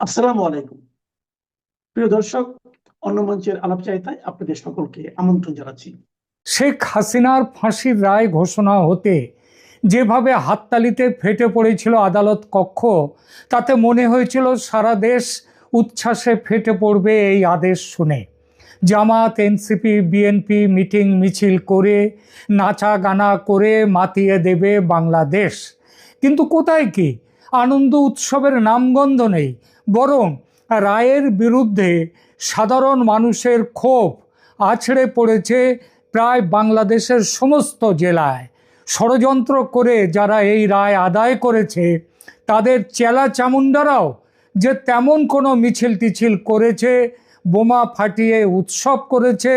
আসসালামু আলাইকুম। প্রিয় দর্শক, অন্য মঞ্চের আলাপচারিতায় আপনাদের সকলকে আমন্ত্রণ জানাচ্ছি। শেখ হাসিনার ফাঁসির রায় ঘোষণা হতে যেভাবে হাততালিতে ফেটে পড়েছিল আদালত কক্ষ, তাতে মনে হয়েছিল সারা দেশ উচ্ছ্বাসে ফেটে পড়বে এই আদেশ শুনে। জামাত এনসিপি, বিএনপি মিটিং মিছিল করে নাচা গানা করে মাতিয়ে দেবে বাংলাদেশ। কিন্তু কোথায় কি? আনন্দ উৎসবের নামগন্ধ নেই বরং রায়ের বিরুদ্ধে সাধারণ মানুষের ক্ষোভ আছড়ে পড়েছে প্রায় বাংলাদেশের সমস্ত জেলায়। ষড়যন্ত্র করে যারা এই রায় আদায় করেছে, তাদের চেলা চামুন্ডারাও যে তেমন কোনো মিছিল টিছিল করেছে, বোমা ফাটিয়ে উৎসব করেছে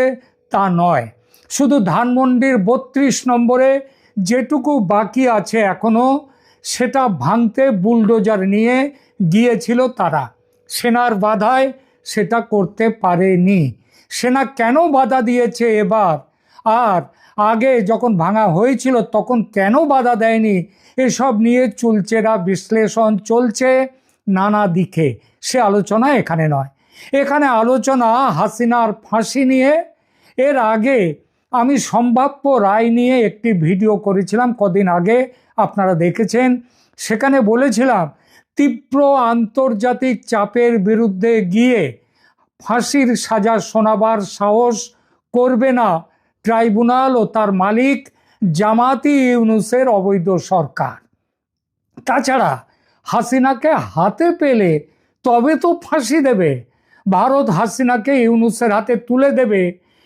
তা নয়। শুধু ধানমন্ডির বত্রিশ নম্বরে যেটুকু বাকি আছে এখনও সেটা ভাঙতে বুলডোজার নিয়ে গিয়েছিল তারা। সেনার বাধায় সেটা করতে পারেনি। সেনা কেন বাধা দিয়েছে এবার? আর আগে যখন ভাঙা হয়েছিল তখন কেন বাধা দেয়নি? এসব নিয়ে চুলচেরা বিশ্লেষণ চলছে নানা দিকে। সে আলোচনা এখানে নয়। এখানে আলোচনা হাসিনার ফাঁসি নিয়ে। এর আগে আমি সম্ভাব্য রায় নিয়ে একটি ভিডিও করেছিলাম কদিন আগে। আপনারা দেখেছেন। সেখানে বলেছিলাম তীব্র আন্তর্জাতিক চাপের বিরুদ্ধে গিয়ে ফাঁসির সাজা শোনাবার সাহস করবে না ট্রাইব্যুনাল ও তার মালিক জামাতি ইউনুসের অবৈধ সরকার। তাছাড়া হাসিনাকে হাতে পেলে তবে তো ফাঁসি দেবে। ভারত হাসিনাকে ইউনুসের হাতে তুলে দেবে,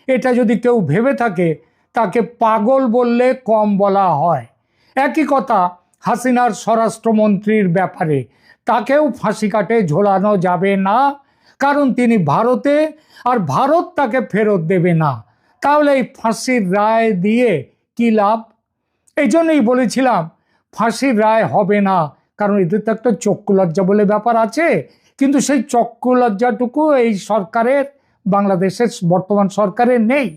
এটা যদি কেউ ভেবে থাকে, তাকে পাগল বললে কম বলা হয়। একই কথা হাসিনার স্বরাষ্ট্রমন্ত্রীর ব্যাপারে। তাকেও ফাঁসি কাটে ঝোলানো যাবে না, কারণ তিনি ভারতে আর ভারত তাকে ফেরত দেবে না। তাহলে এই ফাঁসির রায় দিয়ে কি লাভ? এই জন্যই বলেছিলাম, ফাঁসির রায় হবে না, কারণ এদের তো একটা চক্ষু লজ্জা বলে ব্যাপার আছে। কিন্তু সেই চক্ষু লজ্জাটুকু এই সরকারের, বাংলাদেশের বর্তমান সরকারের নেই।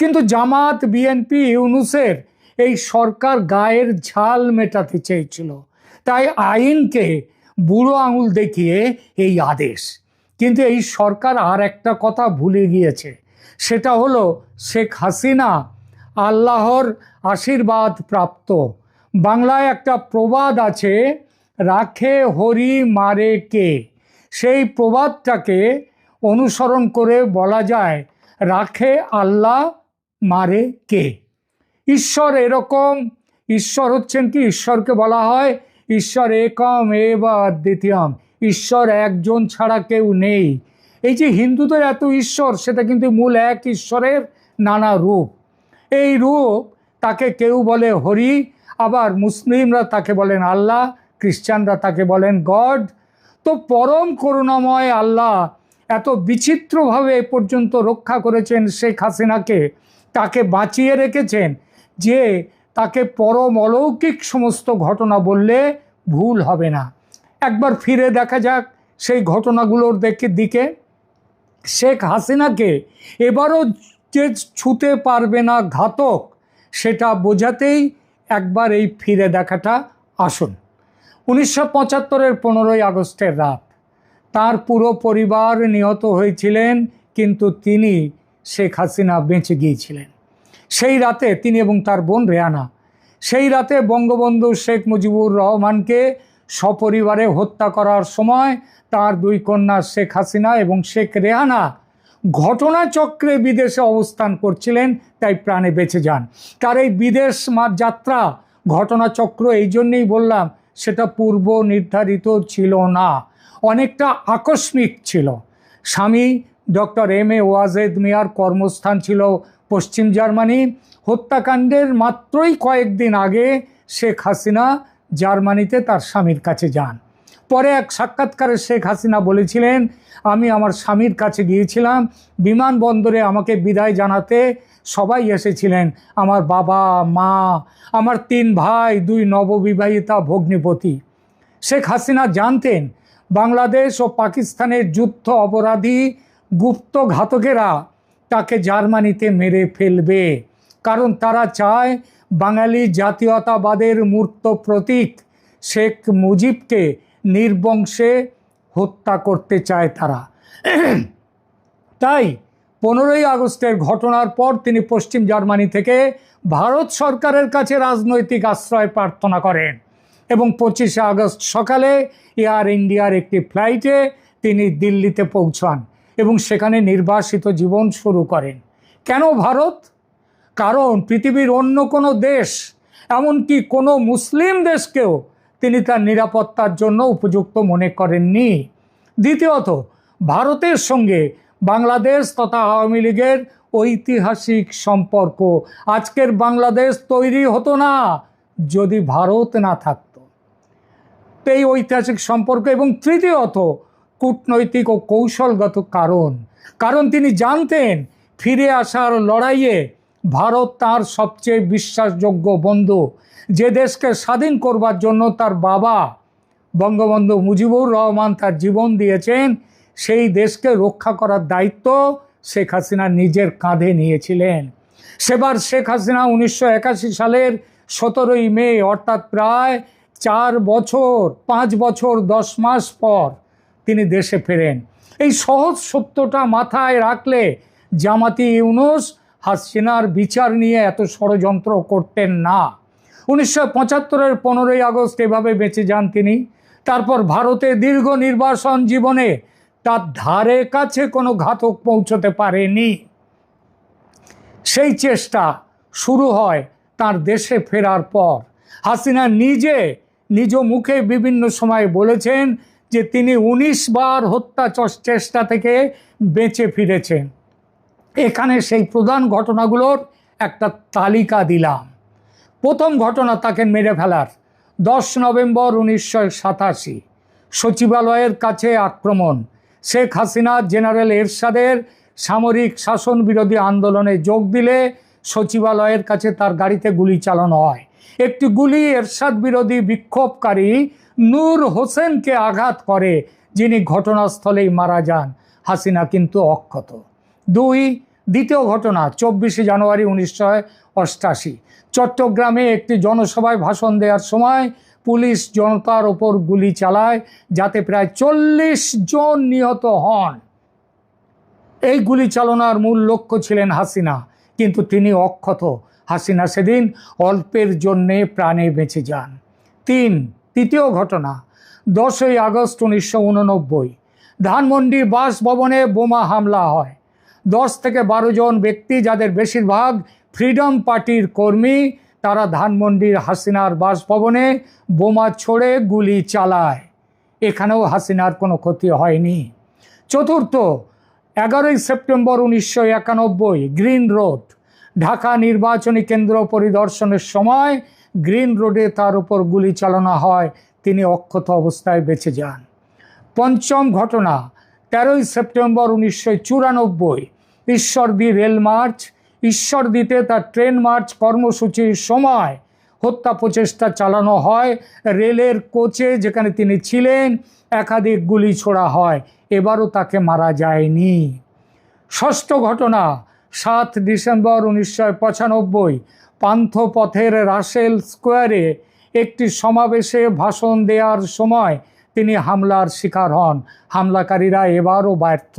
কিন্তু জামাত, বিএনপি, ইউনুসের এই সরকার গায়ের ঝাল মেটাতে চেয়েছিল। তাই আইনকে বুড়ো আঙুল দেখিয়ে এই আদেশ। কিন্তু এই সরকার আর একটা কথা ভুলে গিয়েছে। সেটা হলো শেখ হাসিনা আল্লাহর আশীর্বাদ প্রাপ্ত। বাংলায় একটা প্রবাদ আছে, রাখে হরি মারে কে? সেই প্রবাদটাকে অনুসরণ করে বলা যায়, রাখে আল্লাহ মারে কে? ঈশ্বর এরকম। ঈশ্বর হচ্ছেন কি? ঈশ্বরকে বলা হয় ঈশ্বর একম এ বা দ্বিতীয়ম ঈশ্বর একজন ছাড়া কেউ নেই। এই যে হিন্দুদের এত ঈশ্বর, সেটা কিন্তু মূল এক ঈশ্বরের নানা রূপ। এই রূপ তাকে কেউ বলে হরি, আবার মুসলিমরা তাকে বলেন আল্লাহ, খ্রিস্টানরা তাকে বলেন গড। তো পরম করুণাময় আল্লাহ এত বিচিত্রভাবে পর্যন্ত রক্ষা করেছেন শেখ হাসিনাকে, তাকে বাঁচিয়ে রেখেছেন। যে তাকে পরম অলৌকিক সমস্ত ঘটনা বললে ভুল হবে না। একবার ফিরে দেখা যাক সেই ঘটনাগুলোর দেখে দিকে। শেখ হাসিনাকে এবারও যে ছুতে পারবে না ঘাতক, সেটা বোঝাতেই একবার এই ফিরে দেখাটা আসুন। উনিশশো পঁচাত্তরের পনেরোই আগস্টের রাত। তার পুরো পরিবার নিহত হয়েছিলেন, কিন্তু তিনি শেখ হাসিনা বেঁচে গিয়েছিলেন। সেই রাতে তিনি এবং তার বোন রেয়ানা, সেই রাতে বঙ্গবন্ধু শেখ মুজিবুর রহমানকে সপরিবারে হত্যা করার সময় তার দুই কন্যা শেখ হাসিনা এবং শেখ রেহানা ঘটনাচক্রে বিদেশে অবস্থান করছিলেন, তাই প্রাণে বেঁচে যান। তার এই বিদেশ মার যাত্রা, ঘটনাচক্র এই জন্যেই বললাম, সেটা পূর্ব নির্ধারিত ছিল না, অনেকটা আকস্মিক ছিল। স্বামী ডক্টর এম এ ওয়াজেদ মিয়ার কর্মস্থান ছিল পশ্চিম জার্মানি হত্যাকাণ্ডের মাত্রই কয়েকদিন আগে শেখ হাসিনা জার্মানিতে তার স্বামীর কাছে যান। পরে এক সাক্ষাৎকারে শেখ হাসিনা বলেছিলেন, আমি আমার স্বামীর কাছে গিয়েছিলাম, বিমানবন্দরে আমাকে বিদায় জানাতে সবাই এসেছিলেন। আমার বাবা, মা, আমার তিন ভাই, দুই নববিবাহিতা ভগ্নিপতি। শেখ হাসিনা জানতেন, বাংলাদেশ ও পাকিস্তানের যুদ্ধ অপরাধী গুপ্ত ঘাতকেরা তাকে জার্মানিতে মেরে ফেলবে। কারণ তারা চায় বাঙালি জাতীয়তাবাদের মূর্ত প্রতীক। শেখ মুজিবকে নির্বংশে হত্যা করতে চায় তারা। তাই পনেরোই আগস্টের ঘটনার পর তিনি পশ্চিম জার্মানি থেকে ভারত সরকারের কাছে রাজনৈতিক আশ্রয় প্রার্থনা করেন এবং পঁচিশে আগস্ট সকালে এয়ার ইন্ডিয়ার একটি ফ্লাইটে তিনি দিল্লিতে পৌঁছান। এবং সেখানে নির্বাসিত জীবন শুরু করেন। কেন ভারত? কারণ পৃথিবীর অন্য কোনো দেশ, এমনকি কোনো মুসলিম দেশকেও তিনি তার নিরাপত্তার জন্য উপযুক্ত মনে করেননি। দ্বিতীয়ত, ভারতের সঙ্গে বাংলাদেশ তথা আওয়ামী লীগের ঐতিহাসিক সম্পর্ক আজকের বাংলাদেশ তৈরি হতো না যদি ভারত না থাকত। এই ঐতিহাসিক সম্পর্ক এবং তৃতীয়ত কূটনৈতিক ও কৌশলগত কারণ। কারণ তিনি জানতেন, ফিরে আসার লড়াইয়ে ভারত তার সবচেয়ে বিশ্বাসযোগ্য বন্ধু। যে দেশকে স্বাধীন করবার জন্য তার বাবা বঙ্গবন্ধু মুজিবুর রহমান তার জীবন দিয়েছেন, সেই দেশকে রক্ষা করার দায়িত্ব শেখ হাসিনা নিজের কাঁধে নিয়েছিলেন। সেবার শেখ হাসিনা উনিশশো একাশি সালের সতেরোই মে, অর্থাৎ প্রায় চার বছর, পাঁচ বছর, দশ মাস পর তিনি দেশে ফেরেন। এই সহজ সত্যটা মাথায় রাখলে জামাতি ইউনুস হাসিনার বিচার নিয়ে এত ষড়যন্ত্র করতেন না। উনিশশো পঁচাত্তরের পনেরোই আগস্ট এভাবে বেঁচে যান তিনি। তারপর ভারতে দীর্ঘ নির্বাসন জীবনে তার ধারে কাছে কোনো ঘাতক পৌঁছতে পারেনি। সেই চেষ্টা শুরু হয় তার দেশে ফেরার পর। হাসিনা নিজে, নিজ মুখে বিভিন্ন সময় বলেছেন যে তিনি উনিশ বার হত্যা চেষ্টা থেকে বেঁচে ফিরেছেন। এখানে সেই প্রধান ঘটনাগুলোর একটা তালিকা দিলাম। প্রথম ঘটনা তাকে মেরে ফেলার, দশ নভেম্বর উনিশশো সাতাশি। সচিবালয়ের কাছে আক্রমণ, শেখ হাসিনা জেনারেল এরশাদের সামরিক শাসন বিরোধী আন্দোলনে যোগ দিলে সচিবালয়ের কাছে তার গাড়িতে গুলি চালানো হয়। একটি গুলি এরশাদ বিরোধী বিক্ষোভকারী নূর হোসেনকে আঘাত করে, যিনি ঘটনাস্থলেই মারা যান। হাসিনা কিন্তু অক্ষত। দুই, দ্বিতীয় ঘটনা, চব্বিশে জানুয়ারি উনিশশো অষ্টাশি। চট্টগ্রামে একটি জনসভায় ভাষণ দেওয়ার সময় পুলিশ জনতার ওপর গুলি চালায়, যাতে প্রায় চল্লিশ জন নিহত হন। এই গুলি চালনার মূল লক্ষ্য ছিলেন হাসিনা, কিন্তু তিনি অক্ষত। হাসিনা সেদিন অল্পের জন্যে প্রাণে বেঁচে যান। তিন তৃতীয় ঘটনা, দশই আগস্ট উনিশশো উননব্বই, ধানমন্ডি বাসভবনে বোমা হামলা হয়। দশ থেকে বারো জন ব্যক্তি, যাদের বেশিরভাগ ফ্রিডম পার্টির কর্মী, তারা ধানমন্ডির হাসিনার বাসভবনে বোমা ছড়ে গুলি চালায়। এখানেও হাসিনার কোনো ক্ষতি হয়নি। চতুর্থ, এগারোই সেপ্টেম্বর উনিশশো একানব্বই, গ্রিন রোড, ঢাকা নির্বাচনী কেন্দ্র পরিদর্শনের সময় গ্রিন রোডে তার উপর গুলি চালানো হয়, তিনি অক্ষত অবস্থায় বেঁচে যান। পঞ্চম ঘটনা, তেরোই সেপ্টেম্বর উনিশশো চুরানব্বই ঈশ্বরদী রেল মার্চ। ঈশ্বরদীতে তার ট্রেন মার্চ কর্মসূচির সময় হত্যা প্রচেষ্টা চালানো হয় রেলের কোচে, যেখানে তিনি ছিলেন, একাধিক গুলি ছোড়া হয়, এবারও তাকে মারা যায়নি। ষষ্ঠ ঘটনা, সাত ডিসেম্বর উনিশশো পঁচানব্বই পান্থপথের রাসেল স্কোয়ারে একটি সমাবেশে ভাষণ দেওয়ার সময় তিনি হামলার শিকার হন। হামলাকারীরা এবারও ব্যর্থ।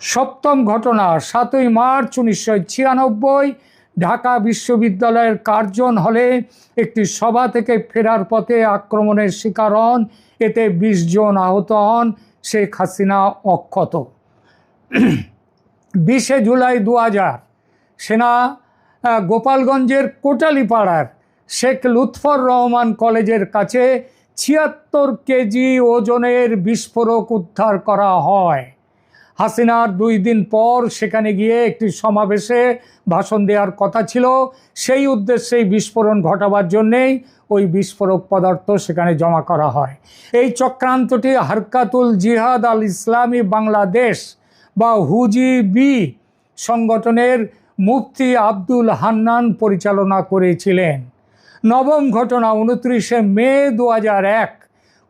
সপ্তম ঘটনা, সাতই মার্চ উনিশশো ছিয়ানব্বই, ঢাকা বিশ্ববিদ্যালয়ের কার্জন হলে একটি সভা থেকে ফেরার পথে আক্রমণের শিকার হন। এতে বিশ জন আহত হন, শেখ হাসিনা অক্ষত। বিশে জুলাই দু হাজার সেনা গোপালগঞ্জের কোটালীপাড়ার শেখ লুৎফর রহমান কলেজের কাছে ছিয়াত্তর কেজি ওজনের বিস্ফোরক উদ্ধার করা হয়। হাসিনার দুই দিন পর সেখানে গিয়ে একটি সমাবেশে ভাষণ দেওয়ার কথা ছিল। সেই উদ্দেশ্যেই বিস্ফোরণ ঘটাবার জন্যেই ওই বিস্ফোরক পদার্থ সেখানে জমা করা হয়। এই চক্রান্তটি হারকাতুল জিহাদ আল ইসলামী বাংলাদেশ বা হুজিবি সংগঠনের মুফতি আব্দুল হান্নান পরিচালনা করেছিলেন। নবম ঘটনা উনত্রিশে মে দু এক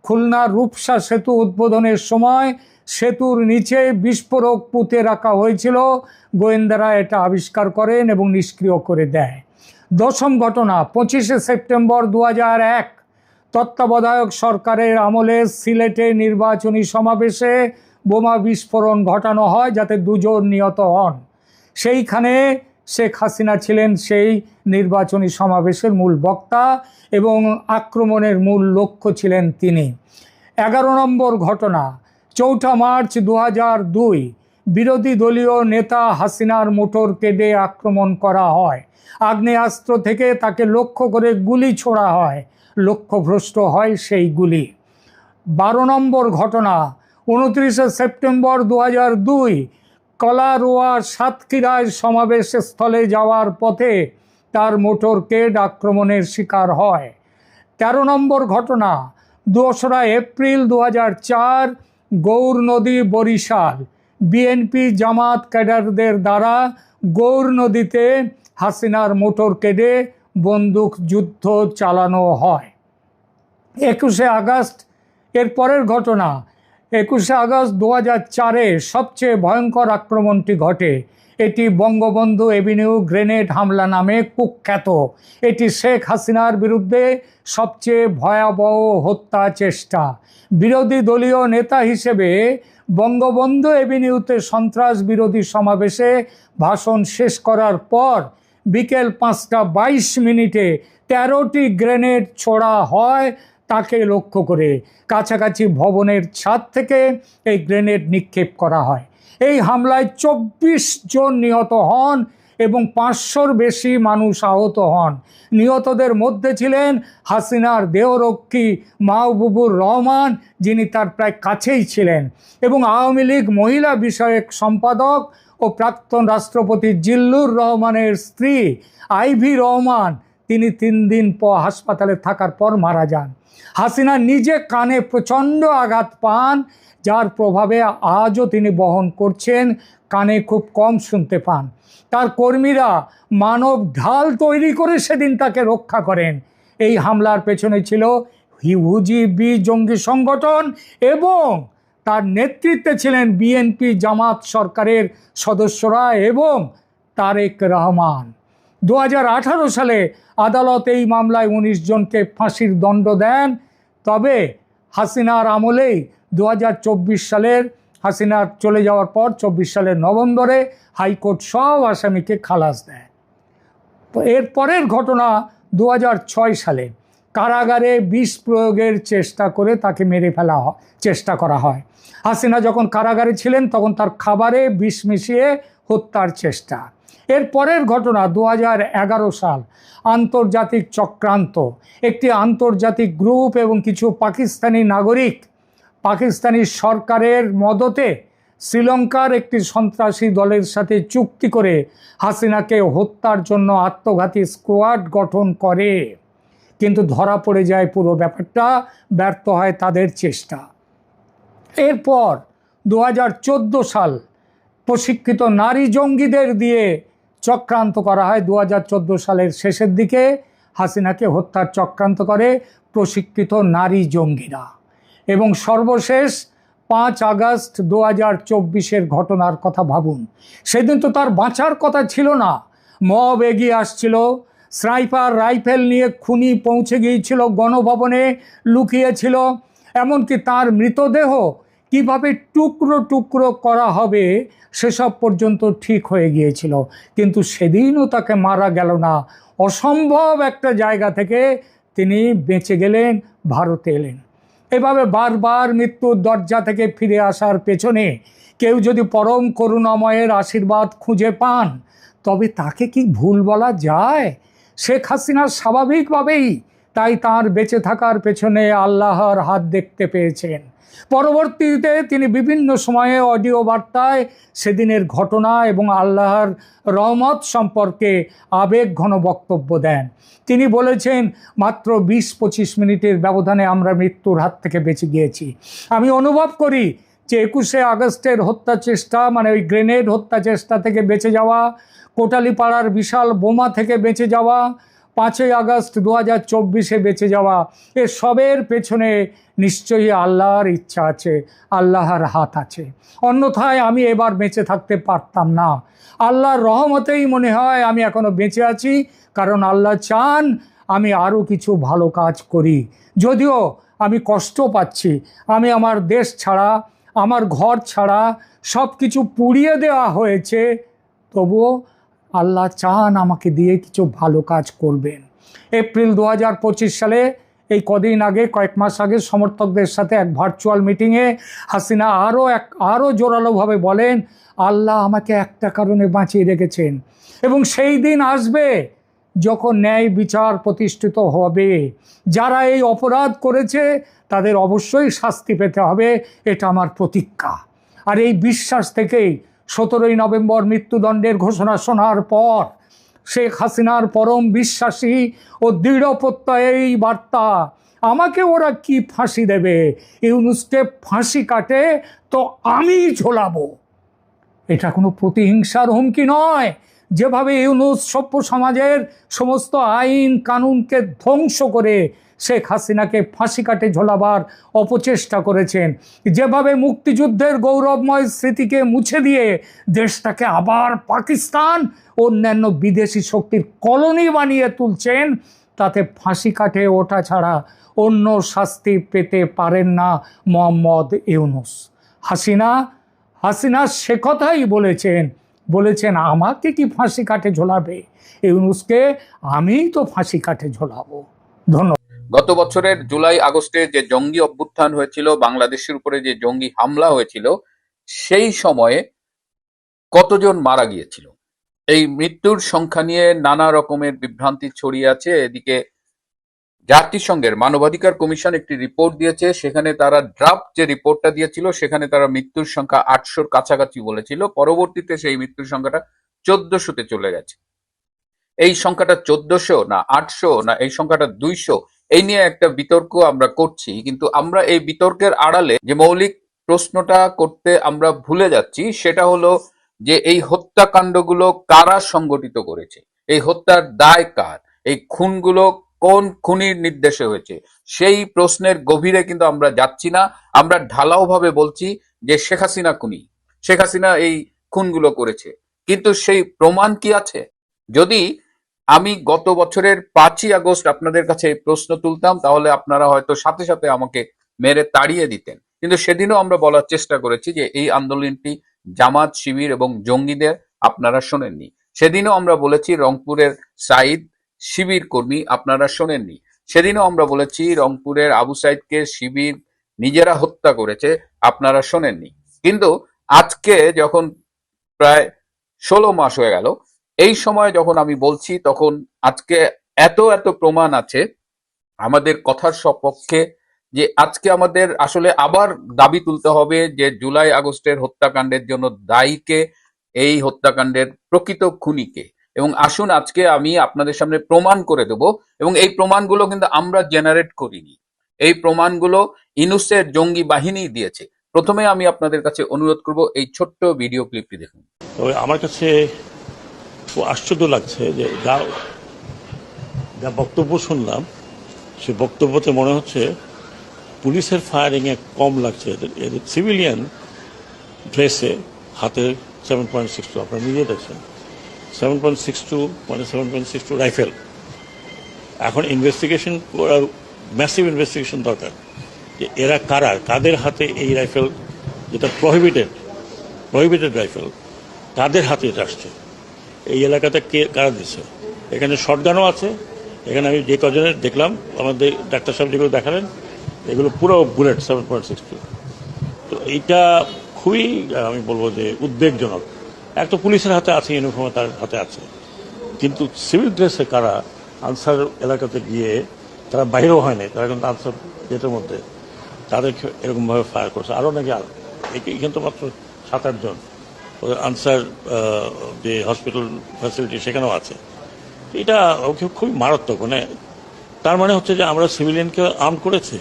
খুলনার রূপসা সেতু উদ্বোধনের সময় সেতুর নিচে বিস্ফোরক পুঁতে রাখা হয়েছিল। গোয়েন্দারা এটা আবিষ্কার করেন এবং নিষ্ক্রিয় করে দেয়। দশম ঘটনা, পঁচিশে সেপ্টেম্বর দু এক, তত্ত্বাবধায়ক সরকারের আমলে সিলেটে নির্বাচনী সমাবেশে বোমা বিস্ফোরণ ঘটানো হয় যাতে দুজন নিহত হন। সেইখানে শেখ হাসিনা ছিলেন সেই নির্বাচনী সমাবেশের মূল বক্তা এবং আক্রমণের মূল লক্ষ্য ছিলেন তিনি। এগারো নম্বর ঘটনা, চৌঠা মার্চ দু বিরোধী দলীয় নেতা হাসিনার মোটর কেডে আক্রমণ করা হয়। আগ্নেয়াস্ত্র থেকে তাকে লক্ষ্য করে গুলি ছোড়া হয়। লক্ষ্যভ্রষ্ট হয় সেই গুলি। বারো নম্বর ঘটনা, উনত্রিশে সেপ্টেম্বর দু কলারোয়া সাতক্ষীরায় সমাবেশ স্থলে যাওয়ার পথে তার মোটরকেড আক্রমণের শিকার হয়। তেরো নম্বর ঘটনা, দোসরা এপ্রিল দু চার, গৌর নদী, বরিশাল। বিএনপি জামাত ক্যাডারদের দ্বারা গৌর নদীতে হাসিনার মোটরকেডে বন্দুক যুদ্ধ চালানো হয়। একুশে আগস্ট, এর পরের ঘটনা একুশে আগস্ট দু চারে সবচেয়ে ভয়ঙ্কর আক্রমণটি ঘটে। এটি বঙ্গবন্ধু এভিনিউ গ্রেনেড হামলা নামে কুখ্যাত। এটি শেখ হাসিনার বিরুদ্ধে সবচেয়ে ভয়াবহ হত্যা চেষ্টা। বিরোধী দলীয় নেতা হিসেবে বঙ্গবন্ধু এভিনিউতে সন্ত্রাস বিরোধী সমাবেশে ভাষণ শেষ করার পর বিকেল পাঁচটা বাইশ মিনিটে তেরোটি গ্রেনেড ছোড়া হয় তাকে লক্ষ্য করে কাছাকাছি ভবনের ছাদ থেকে এই গ্রেনেড নিক্ষেপ করা হয়। এই হামলায় চব্বিশ জন নিহত হন এবং পাঁচশোর বেশি মানুষ আহত হন। নিহতদের মধ্যে ছিলেন হাসিনার দেহরক্ষী মাহবুবুর রহমান, যিনি তার প্রায় কাছেই ছিলেন, এবং আওয়ামী লীগ মহিলা বিষয়ক সম্পাদক ও প্রাক্তন রাষ্ট্রপতি জিল্লুর রহমানের স্ত্রী আইভি রহমান তিনি তিন দিন পর হাসপাতালে থাকার পর মারা যান। হাসিনা নিজে কানে প্রচণ্ড আঘাত পান, যার প্রভাবে আজও তিনি বহন করছেন, কানে খুব কম শুনতে পান। তার কর্মীরা মানব ঢাল তৈরি করে সেদিন তাকে রক্ষা করেন। এই হামলার পেছনে ছিল হুজিবি জঙ্গি সংগঠন এবং তার নেতৃত্বে ছিলেন বিএনপি জামাত সরকারের সদস্যরা এবং তারেক রহমান। দু হাজার আঠারো সালে আদালত এই মামলায় উনিশ জনকে ফাঁসির দণ্ড দেন। তবে হাসিনার আমলেই দু হাজার চব্বিশ সালের হাসিনার চলে যাওয়ার পর চব্বিশ সালের নভেম্বরে হাইকোর্ট সব আসামিকে খালাস দেয়। এর পরের ঘটনা দু হাজার ছয় সালে। কারাগারে বিষ প্রয়োগের চেষ্টা করে তাকে মেরে ফেলা চেষ্টা করা হয়। হাসিনা যখন কারাগারে ছিলেন তখন তার খাবারে বিষ মিশিয়ে হত্যার চেষ্টা। এর পরের ঘটনা দু হাজার এগারো সাল, আন্তর্জাতিক চক্রান্ত। একটি আন্তর্জাতিক গ্রুপ এবং কিছু পাকিস্তানি নাগরিক পাকিস্তানি সরকারের মদতে শ্রীলঙ্কার একটি সন্ত্রাসী দলের সাথে চুক্তি করে হাসিনাকে হত্যার জন্য আত্মঘাতী স্কোয়াড গঠন করে। কিন্তু ধরা পড়ে যায় পুরো ব্যাপারটা, ব্যর্থ হয় তাদের চেষ্টা। এরপর দু হাজার চোদ্দ সাল প্রশিক্ষিত নারী জঙ্গিদের দিয়ে চক্রান্ত করা হয় দু হাজার চোদ্দ সালের শেষের দিকে। হাসিনাকে হত্যার চক্রান্ত করে প্রশিক্ষিত নারী জঙ্গিরা। এবং সর্বশেষ পাঁচ আগস্ট দু হাজার চব্বিশের ঘটনার কথা ভাবুন। সেদিন তো তার বাঁচার কথা ছিল না। মব এগিয়ে আসছিল। স্নাইপার রাইফেল নিয়ে খুনি পৌঁছে গিয়েছিল, গণভবনে লুকিয়েছিল। এমনকি তার মৃতদেহ কীভাবে টুকরো টুকরো করা হবে সেসব পর্যন্ত ঠিক হয়ে গিয়েছিল। কিন্তু সেদিনও তাকে মারা গেল না। অসম্ভব একটা জায়গা থেকে তিনি বেঁচে গেলেন, ভারতে এলেন। এভাবে বারবার মৃত্যুর দরজা থেকে ফিরে আসার পেছনে কেউ যদি পরম করুণাময়ের আশীর্বাদ খুঁজে পান, তবে তাকে কি ভুল বলা যায়? শেখ হাসিনা স্বাভাবিকভাবেই তাই তার বেঁচে থাকার পেছনে আল্লাহর হাত দেখতে পেয়েছেন। পরবর্তীতে তিনি বিভিন্ন সময়ে অডিও বার্তায় সেদিনের ঘটনা এবং আল্লাহর রহমত সম্পর্কে আবেগ ঘন বক্তব্য দেন। তিনি বলেছেন, মাত্র বিশ পঁচিশ মিনিটের ব্যবধানে আমরা মৃত্যুর হাত থেকে বেঁচে গিয়েছি। আমি অনুভব করি যে একুশে আগস্টের হত্যা চেষ্টা মানে ওই গ্রেনেড হত্যা চেষ্টা থেকে বেঁচে যাওয়া, কোটালীপাড়ার বিশাল বোমা থেকে বেঁচে যাওয়া পাঁচই আগস্ট দু হাজার চব্বিশে বেঁচে যাওয়া এ সবের পেছনে নিশ্চয়ই আল্লাহর ইচ্ছা আছে, আল্লাহর হাত আছে। অন্যথায় আমি এবার বেঁচে থাকতে পারতাম না। আল্লাহর রহমতেই মনে হয় আমি এখনও বেঁচে আছি, কারণ আল্লাহ চান আমি আরও কিছু ভালো কাজ করি। যদিও আমি কষ্ট পাচ্ছি, আমি আমার দেশ ছাড়া, আমার ঘর ছাড়া সব কিছু পুড়িয়ে দেওয়া হয়েছে, তবুও আল্লাহ চান আমাকে দিয়ে কিছু ভালো কাজ করবেন। এপ্রিল দু হাজার পঁচিশ সালে, এই কদিন আগে, কয়েক মাস আগে, সমর্থকদের সাথে এক ভার্চুয়াল মিটিংয়ে হাসিনা আরও এক আরও জোরালোভাবে বলেন, আল্লাহ আমাকে একটা কারণে বাঁচিয়ে রেখেছেন। এবং সেই দিন আসবে যখন ন্যায় বিচার প্রতিষ্ঠিত হবে। যারা এই অপরাধ করেছে, তাদের অবশ্যই শাস্তি পেতে হবে, এটা আমার প্রতিজ্ঞা। আর এই বিশ্বাস থেকেই সতেরোই নভেম্বর মৃত্যুদণ্ডের ঘোষণা শোনার পর শেখ হাসিনার পরম বিশ্বাসী ও দৃঢ় প্রত্যয় এই বার্তা, আমাকে ওরা কি ফাঁসি দেবে? ইউনুসকে ফাঁসি কাটে তো আমি ঝোলাবো। এটা কোনো প্রতিহিংসার হুমকি নয়। যেভাবে ইউনুস সভ্য সমাজের সমস্ত আইন কানুনকে ধ্বংস করে শেখ হাসিনাকে ফাঁসি কাটে ঝোলাবার অপচেষ্টা করেছেন, যেভাবে মুক্তিযুদ্ধের গৌরবময় স্মৃতিকে মুছে দিয়ে দেশটাকে আবার পাকিস্তান অন্যান্য বিদেশি শক্তির কলোনি বানিয়ে তুলছেন, তাতে ফাঁসি কাটে ওঠা ছাড়া অন্য শাস্তি পেতে পারেন না মোহাম্মদ ইউনুস। হাসিনা হাসিনা সে কথাই বলেছেন বলেছেন, আমাকে কি ফাঁসি কাটে ঝোলাবে? ইউনুসকে আমিই তো ফাঁসি কাটে ঝোলাবো। ধন্যবাদ। গত বছরের জুলাই, আগস্টে যে জঙ্গি অভ্যুত্থান হয়েছিল, বাংলাদেশের উপরে যে জঙ্গি হামলা হয়েছিল, সেই সময়ে কতজন মারা গিয়েছিল? এই মৃত্যুর সংখ্যা নিয়ে নানা রকমের বিভ্রান্তি ছড়িয়ে আছে। এদিকে জাতিসংঘের মানবাধিকার কমিশন একটি রিপোর্ট দিয়েছে, সেখানে তারা ড্রাফট যে রিপোর্টটা দিয়েছিল, সেখানে তারা মৃত্যুর সংখ্যা আটশোর কাছাকাছি বলেছিল। পরবর্তীতে সেই মৃত্যুর সংখ্যাটা চোদ্দশোতে চলে গেছে। এই সংখ্যাটা চোদ্দশো না আটশো না এই সংখ্যাটা দুইশো, এই নিয়ে একটা বিতর্ক আমরা করছি। কিন্তু আমরা এই বিতর্কের আড়ালে যে মৌলিক প্রশ্নটা করতে আমরা ভুলে যাচ্ছি, সেটা হলো যে এই হত্যাকাণ্ডগুলো কারা সংগঠিত করেছে? এই হত্যার দায় কার? এই খুনগুলো কোন খুনির নির্দেশে হয়েছে? সেই প্রশ্নের গভীরে কিন্তু আমরা যাচ্ছি না। আমরা ঢালাও ভাবে বলছি যে শেখ হাসিনা খুনি। শেখ হাসিনা এই খুনগুলো করেছে। কিন্তু সেই প্রমাণ কি আছে? যদি আমি গত বছরের পাঁচই আগস্ট আপনাদের কাছে প্রশ্ন তুলতাম, তাহলে আপনারা হয়তো সাথে সাথে আমাকে মেরে তাড়িয়ে দিতেন। কিন্তু সেদিনও আমরা বলার চেষ্টা করেছি যে এই আন্দোলনটি জামাত, শিবির এবং জঙ্গিদের আপনারা শোনেননি। সেদিনও আমরা বলেছি রংপুরের সাইদ শিবির কর্মী আপনারা শোনেননি। সেদিনও আমরা বলেছি, রংপুরের আবু সাইদকে শিবির নিজেরা হত্যা করেছে, আপনারা শোনেননি। কিন্তু আজকে যখন প্রায় ষোলো মাস হয়ে গেল, এই সময় যখন আমি বলছি, তখন আজকে এত এত প্রমাণ আছে আমাদের কথার সপক্ষে যে আজকে আমাদের আসলে আবার দাবি তুলতে হবে যে জুলাই আগস্টের হত্যাকাণ্ডের জন্য দায়ীকে, এই হত্যাকাণ্ডের প্রকৃত খুনিকে। এবং আসুন আজকে আমি আপনাদের সামনে প্রমাণ করে দেব এবং এই প্রমাণগুলো কিন্তু আমরা জেনারেট করিনি। এই প্রমাণগুলো ইনুসের জঙ্গি বাহিনী দিয়েছে। প্রথমে আমি আপনাদের কাছে অনুরোধ করব এই ছোট্ট ভিডিও ক্লিপটি দেখুন। তবে আমার কাছে আশ্চর্য লাগছে যে যা যা বক্তব্য শুনলাম, সে বক্তব্যতে মনে হচ্ছে পুলিশের ফায়ারিংয়ে কম লাগছে। এদের সিভিলিয়ান ড্রেসে হাতে সেভেন পয়েন্ট সিক্স টু আপনারা নিজে দেখছেন। সেভেন পয়েন্ট সিক্স টু মানে seven point six two rifle এখন ইনভেস্টিগেশন করার ম্যাসিভ ইনভেস্টিগেশন দরকার যে এরা কারা, কাদের হাতে এই রাইফেল যেটা প্রহিবিটেড প্রহিবিটেড রাইফেল কাদের হাতে এটা আসছে? এই এলাকাতে কে, কারা দিচ্ছে এখানে শটগানও আছে, এখানে আমি যে কজনের দেখলাম, আমাদের ডাক্তার সাহেব যেগুলো দেখালেন, এগুলো পুরো bullet seven point six two তো এইটা খুবই, আমি বলব যে উদ্বেগজনক। এক তো পুলিশের হাতে আছে ইউনিফর্ম তার হাতে আছে। কিন্তু সিভিল ড্রেসে কারা, আনসার এলাকাতে গিয়ে তারা বাইরেও হয় নাই, তারা কিন্তু আনসার গেটের মধ্যে। তাদেরকে এরকমভাবে ফায়ার করছে। আরও নাকি এখানে তো মাত্র সাত আটজন আনসার যে হসপিটাল ফ্যাসিলিটি সেখানেও আছে। এটা খুবই মারাত্মক মানে তার মানে হচ্ছে যে আমরা সিভিলিয়ানকে আর্ম করেছি।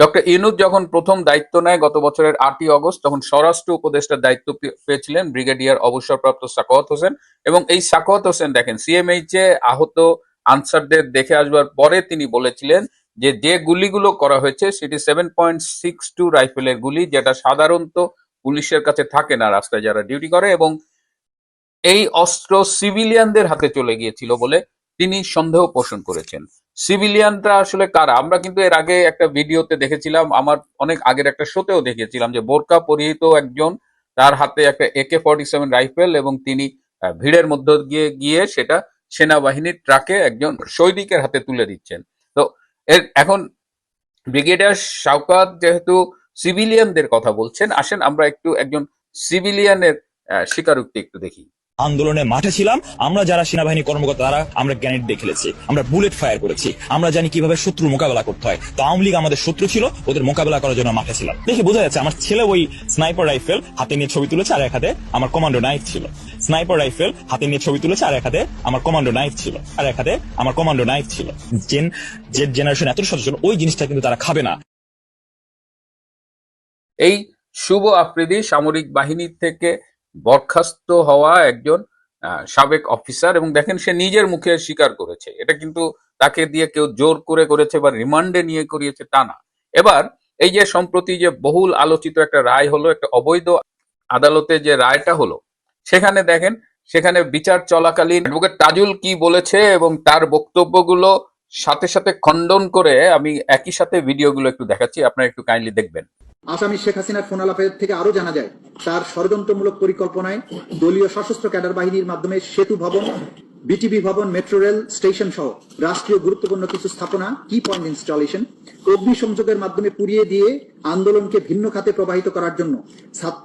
ডক্টর ইউনুস যখন প্রথম দায়িত্ব নেয় গত বছরের আটই অগস্ট, তখন স্বরাষ্ট্র উপদেষ্টার দায়িত্ব পেয়েছিলেন ব্রিগেডিয়ার অবসরপ্রাপ্ত সাকওয়াত হোসেন। এবং এই সাকওয়াত হোসেন দেখেন সিএমএইচ এ আহত আনসারদের দেখে আসবার পরে তিনি বলেছিলেন যে যে গুলিগুলো করা হয়েছে, সেটি সেভেন পয়েন্ট সিক্স টু রাইফেলের গুলি, যেটা সাধারণত পুলিশের কাছে থাকে না রাস্তায় যারা ডিউটি করে। এবং এই অস্ত্র সিভিলিয়ানদের হাতে চলে গিয়েছিল বলে তিনি সন্দেহ পোষণ করেছেন। সিভিলিয়ানরা আসলে কারা? আমরা কিন্তু এর আগে একটা ভিডিওতে দেখেছিলাম, আমার অনেক আগের একটা শোতেও দেখেছিলাম যে বোরকা পরিহিত একজন তার হাতে একটা একে ফর্টি সেভেন রাইফেল এবং তিনি ভিড়ের মধ্য দিয়ে গিয়ে সেটা সেনাবাহিনীর ট্রাকে একজন সৈনিকের হাতে তুলে দিচ্ছেন। তো এর এখন ব্রিগেডিয়ার শাওকাত যেহেতু সিভিলিয়ানদের কথা বলছেন, আসেন আমরা একটু একজন সিভিলিয়ানের স্বীকারোক্তি একটু দেখি। আন্দোলনের মাঠে ছিলাম, আমরা যারা সেনাবাহিনী কর্মকর্তা, তারা আমরা গ্যানেট দিয়ে খেলেছি, আমরা বুলেট ফায়ার করেছি, আমরা জানি কীভাবে শত্রু মোকাবেলা করতে হয়। তো আওয়ামী লীগ আমাদের শত্রু ছিল, ওদের মোকাবেলা করার জন্য মাঠে ছিলাম। দেখে, বোঝা যাচ্ছে আমার ছেলে ওই স্নাইপার রাইফেল হাতে নিয়ে ছবি তুলেছে, আর এক হাতে আমার কমান্ডো নাইফ ছিল। স্নাইপার রাইফেল হাতে নিয়ে ছবি তুলেছে, আর এক হাতে আমার কমান্ডো নাইফ ছিল। আর এক হাতে আমার কমান্ডো নাইফ ছিল। জেন যে জেনারেশন এত সচেতন ওই জিনিসটা কিন্তু তারা খাবে না। এই শুভ আফ্রিদি সামরিক বাহিনী থেকে বরখাস্ত হওয়া একজন সাবেক অফিসার এবং দেখেন সে নিজের মুখে স্বীকার করেছে। এটা কিন্তু তাকে দিয়ে কেউ জোর করে করেছে বা রিমান্ডে নিয়ে করিয়েছে তা না। এবার এই যে সম্প্রতি যে বহুল আলোচিত একটা রায় হলো, একটা অবৈধ আদালতে যে রায়টা হলো, সেখানে দেখেন, সেখানে বিচার চলাকালীন অ্যাডভোকেট তাজুল কি বলেছে এবং তার বক্তব্যগুলো সাথে সাথে খণ্ডন করে আমি একই সাথে ভিডিওগুলো একটু দেখাচ্ছি, আপনারা একটু কাইন্ডলি দেখবেন। আসামি শেখ হাসিনার ফোন আলাপের থেকে আরও জানা যায় তার ষড়যন্ত্রমূলক পরিকল্পনায় দলীয় সশস্ত্র ক্যাডার বাহিনীর মাধ্যমে সেতু ভবন বিটিভি ভবন মেট্রো রেল স্টেশন সহ রাষ্ট্রীয় গুরুত্বপূর্ণ কিছু স্থাপনা কি পয়েন্ট ইনস্টলেশন অগ্নি সংযোগের মাধ্যমে পুড়িয়ে দিয়ে আন্দোলনকে ভিন্ন খাতে প্রবাহিত করার জন্য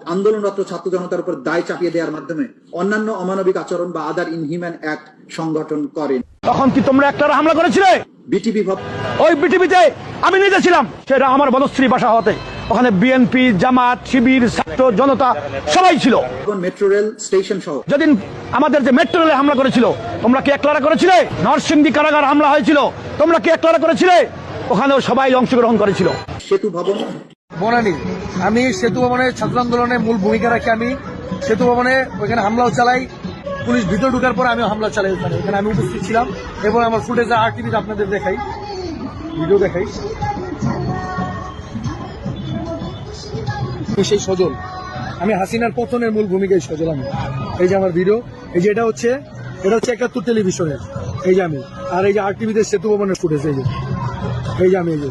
আন্দোলনরত ছাত্র জনতার উপর দায় চাপিয়ে দেওয়ার মাধ্যমে অন্যান্য অমানবিক আচরণ বা আদার ইনহিউম্যান অ্যাক্ট সংগঠন করেন। তখন কি তোমরা একটা হামলা করেছিলে? বিটিভি ভবন ওই বিটিভিতে আমি নিজে ছিলাম সেটা আমার বনশ্রী বাসা হতে ওখানে বিএনপি জামাত শিবির ছাত্র জনতা সবাই ছিল। মেট্রো রেল স্টেশন সহ। যেদিন আমাদের যে মেট্রো রেলে হামলা করেছিল তোমরা কি একলারা করেছিলে? নরসিংদী কারাগার হামলা হয়েছিল তোমরা কি একলারা করেছিলে? ওখানেও সবাই অংশগ্রহণ করেছিল। সেতু ভবন। বনানী আমি সেতু ভবনের ছাত্র আন্দোলনে মূল ভূমিকা রাখি আমি। সেতু ভবনে ওইখানে হামলাও চালাই। পুলিশ ভিতর ঢুকার পর আমি হামলা চালাই ওখানে ওখানে আমি উপস্থিত ছিলাম এবং আমার ফুটেজ আর টিভিতে আপনাদের দেখাই ভিডিও দেখাই। আমি সেই সজল। আমি হাসিনার পতনের মূল ভূমিকায় সজল আমি। এই যে আমার ভিডিও এই যে এটা হচ্ছে এটা হচ্ছে একাত্তর টেলিভিশনের। এই যে আমি। আর এই যে আর টিভিতে সেতু ভবনের ফুটেজ এই যে। এই যে আমি এই যে।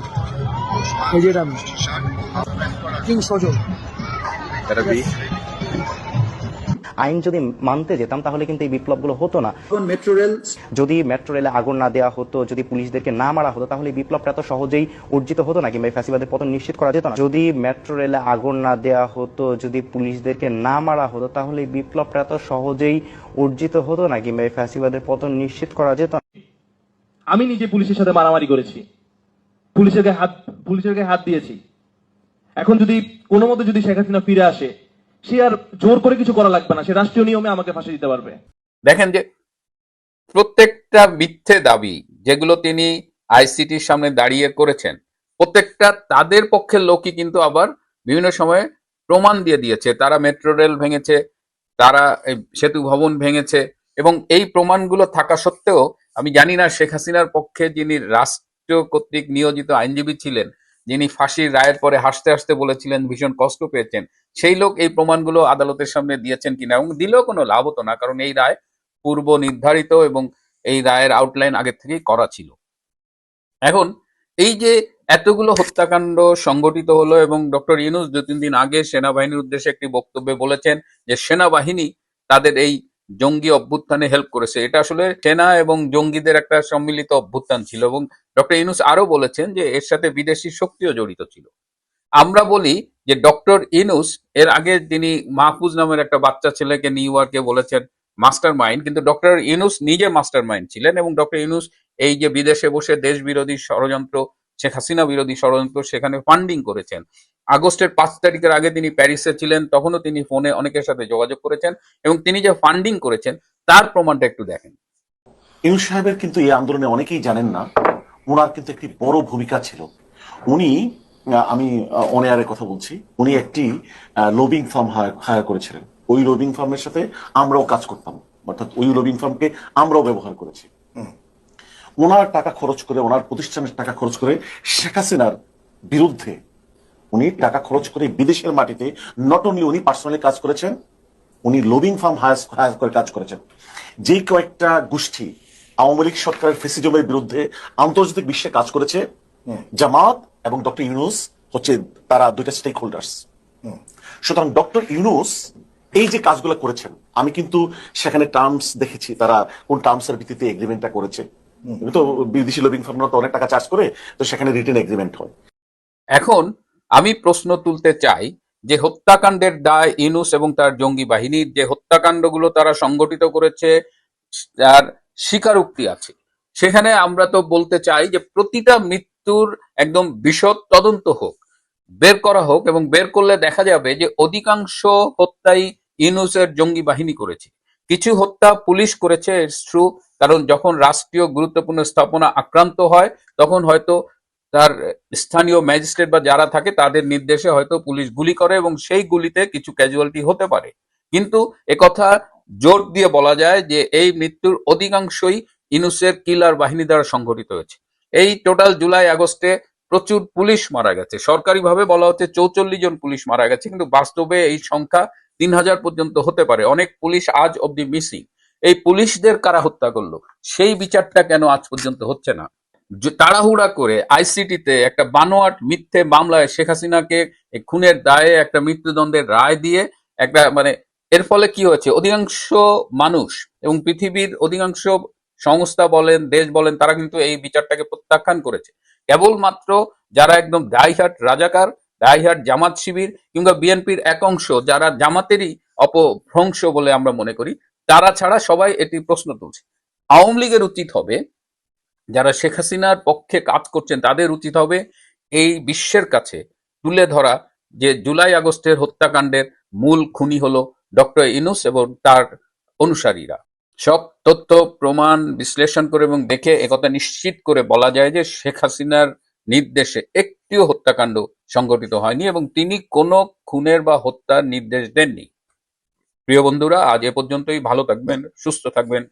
এই যে এটা আমি। কিং সজল আইন যদি মানতে যেতাম তাহলে কিন্তু এই বিপ্লবগুলো হতো না। মেট্রো রেল যদি মেট্রো রেলে আগুন না দেওয়া হতো যদি পুলিশদেরকে না মারা হতো তাহলে এই বিপ্লবটা এত সহজেই অর্জিত হতো না কিংবা এই ফ্যাসিবাদের পতন নিশ্চিত করা যেত না। যদি মেট্রো রেলে আগুন না দেওয়া হতো যদি পুলিশদেরকে না মারা হতো তাহলে এই বিপ্লবটা এত সহজেই অর্জিত হতো না কিংবা এই ফ্যাসিবাদের পতন নিশ্চিত করা যেত না। আমি নিজে পুলিশের সাথে মারামারি করেছি। পুলিশের গায়ে হাত পুলিশের গায়ে হাত দিয়েছি। এখন যদি কোনো মতে যদি শেখ হাসিনা ফিরে আসে সে আর জোর করে কিছু করা লাগবে না, সে রাষ্ট্রীয় নিয়মে আমাকে ফাঁসি দিতে পারবে। দেখেন যে প্রত্যেকটা মিথ্যে দাবি যেগুলো তিনি আইসিটির সামনে দাঁড়িয়ে করেছেন, প্রত্যেকটা তাদের পক্ষের লোকই কিন্তু আবার বিভিন্ন সময়ে প্রমাণ দিয়ে দিয়েছে। তারা মেট্রো রেল ভেঙেছে, তারা সেতু ভবন ভেঙেছে এবং এই প্রমাণগুলো থাকা সত্ত্বেও আমি জানি না শেখ হাসিনার পক্ষে যিনি রাষ্ট্র কর্তৃক নিয়োজিত আইনজীবী ছিলেন যিনি ফাঁসির রায়ের পরে হাসতে হাসতে বলেছিলেন, ভীষণ কষ্ট পেয়েছেন। সেই লোক এই প্রমাণগুলো আদালতের সামনে দিয়েছেন কিনা এবং দিলেও কোনো লাভ হতো না, কারণ এই রায় পূর্ব নির্ধারিত এবং এই রায়ের আউটলাইন আগে থেকেই করা ছিল। এখন এই যে এতগুলো হত্যাকাণ্ড সংগঠিত হলো এবং ডক্টর ইউনুস দু তিন দিন আগে সেনাবাহিনীর উদ্দেশ্যে একটি বক্তব্যে বলেছেন যে সেনাবাহিনী তাদের এই জঙ্গি অভ্যুত্থানে হেল্প করেছে। এটা আসলে সেনা এবং জঙ্গিদের একটা সম্মিলিত অভ্যুত্থান ছিল এবং ডক্টর ইউনুস আরও বলেছেন যে এর সাথে বিদেশি শক্তিও জড়িত ছিল। আমরা বলি যে ডক্টর ইনুস এর আগে তিনি মাহফুজ নামের একটা বাচ্চা ছেলেকে নিউ ইয়র্কে বলেছেন মাস্টার মাইন্ড কিন্তু ডক্টর ইনুস নিজে মাস্টার মাইন্ড ছিলেন এবং ডক্টর ইনুস এই যে বিদেশে বসে দেশ বিরোধী ষড়যন্ত্র, শেখ হাসিনা বিরোধী ষড়যন্ত্র সেখানে ফান্ডিং করেছেন। আগস্টের পাঁচ তারিখের আগে তিনি প্যারিসে ছিলেন, তখনও তিনি ফোনে অনেকের সাথে যোগাযোগ করেছেন এবং তিনি যে ফান্ডিং করেছেন, তার প্রমাণটা একটু দেখেন। ইউনুস সাহেবের কিন্তু এই আন্দোলনে অনেকেই জানেন না ওনার কিন্তু একটি বড় ভূমিকা ছিল। উনি আমি অনেয়ারের কথা বলছি উনি একটি লবিং ফার্ম হায়ার করেছিলেন। ওই লবিং ফার্মের সাথে আমরাও কাজ করতাম। অর্থাৎ ওই লবিং ফার্মকে আমরাও ব্যবহার করেছি। ওনার টাকা খরচ করে ওনার প্রতিষ্ঠানের টাকা খরচ করে শেখ হাসিনার বিরুদ্ধে উনি টাকা খরচ করে বিদেশের মাটিতে নট অনলি উনি পার্সোনালি কাজ করেছেন উনি লবিং ফার্ম হায়ার করে কাজ করেছেন। যে কয়েকটা গোষ্ঠী আওয়ামী লীগ সরকারের ফেসিজমের বিরুদ্ধে আন্তর্জাতিক বিশ্বে কাজ করেছে জামাত এবং ডক্টর ইউনুস হচ্ছে তারা দুইটা স্টেক হোল্ডার্স সুতরাং ডক্টর ইউনুস এই যে কাজগুলো করেছেন আমি কিন্তু সেখানে টার্মস দেখেছি তারা কোন টার্মস এর ভিত্তিতে এগ্রিমেন্টটা করেছে। তো বিদেশি লবিং ফার্মরা তো অনেক টাকা চার্জ করে তো সেখানে রিটেন এগ্রিমেন্ট হয়। এখন আমি প্রশ্ন তুলতে চাই যে হত্যাকাণ্ডের দায় ইনুস এবং তার জঙ্গি বাহিনীর যে হত্যাকাণ্ডগুলো তারা সংগঠিত করেছে তার স্বীকারোক্তি আছে। সেখানে আমরা তো বলতে চাই যে প্রতিটা মৃত্যুর একদম বিশদ তদন্ত হোক, বের করা হোক এবং বের করলে দেখা যাবে যে অধিকাংশ হত্যাই ইউনুসের জঙ্গি বাহিনী করেছে। কিছু হত্যা পুলিশ করেছে ট্রু কারণ যখন রাষ্ট্রীয় গুরুত্বপূর্ণ স্থাপনা আক্রান্ত হয়, তখন হয়তো তার স্থানীয় ম্যাজিস্ট্রেট বা যারা থাকে, তাদের নির্দেশে হয়তো পুলিশ গুলি করে এবং সেই গুলিতে কিছু ক্যাজুয়ালিটি হতে পারে। কিন্তু একথা জোর দিয়ে বলা যায় যে এই মৃত্যুর অধিকাংশই ইনুসের কিলার বাহিনী দ্বারা সংঘটিত হয়েছে। এই টোটাল জুলাই আগস্টে প্রচুর পুলিশ মারা গেছে। সরকারিভাবে বলা হচ্ছে চৌচল্লিশ জন পুলিশ মারা গেছে, কিন্তু বাস্তবে এই সংখ্যা তিন হাজার পর্যন্ত হতে পারে। অনেক পুলিশ আজ অব্দি মিসিং। এই পুলিশদের কারা হত্যা করল, সেই বিচারটা কেন আজ পর্যন্ত হচ্ছে না? তাড়াহুড়া করে আইসিটিতে একটা বানোয়াট মিথ্যে মামলায় শেখ হাসিনাকে খুনের দায়ে একটা মৃত্যুদণ্ডের রায় দিয়ে একটা মানে এর ফলে কি হয়েছে? অধিকাংশ মানুষ এবং পৃথিবীর অধিকাংশ সংস্থা বলেন, দেশ বলেন, তারা কিন্তু এই বিচারটাকে প্রত্যাখ্যান করেছে। কেবলমাত্র যারা একদম দায়হাট রাজাকার দায়হাট জামাত শিবির কিংবা বিএনপির এক অংশ, যারা জামাতেরই অপভ্রংশ বলে আমরা মনে করি, তারা ছাড়া সবাই এটি প্রশ্ন তুলছে। আওয়ামী লীগের উচিত হবে, যারা শেখ হাসিনার পক্ষে কাজ করছেন, তাদের উচিত হবে এই বিশ্বের কাছে তুলে ধরা যে জুলাই আগস্টের হত্যাকাণ্ডের মূল খুনি হলো ডক্টর ইনুস এবং তার অনুসারীরা। সব তথ্য, প্রমাণ, বিশ্লেষণ করে এবং দেখে একথা নিশ্চিত করে বলা যায় যে শেখ হাসিনার নির্দেশে একটিও হত্যাকাণ্ড সংগঠিত হয়নি এবং তিনি কোনো খুনের বা হত্যার নির্দেশ দেননি। প্রিয় বন্ধুরা, আজ এ পর্যন্তই। ভালো থাকবেন, সুস্থ থাকবেন।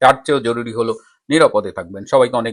তার চেয়েও জরুরি হলো নিরাপদে থাকবেন। সবাইকে অনেক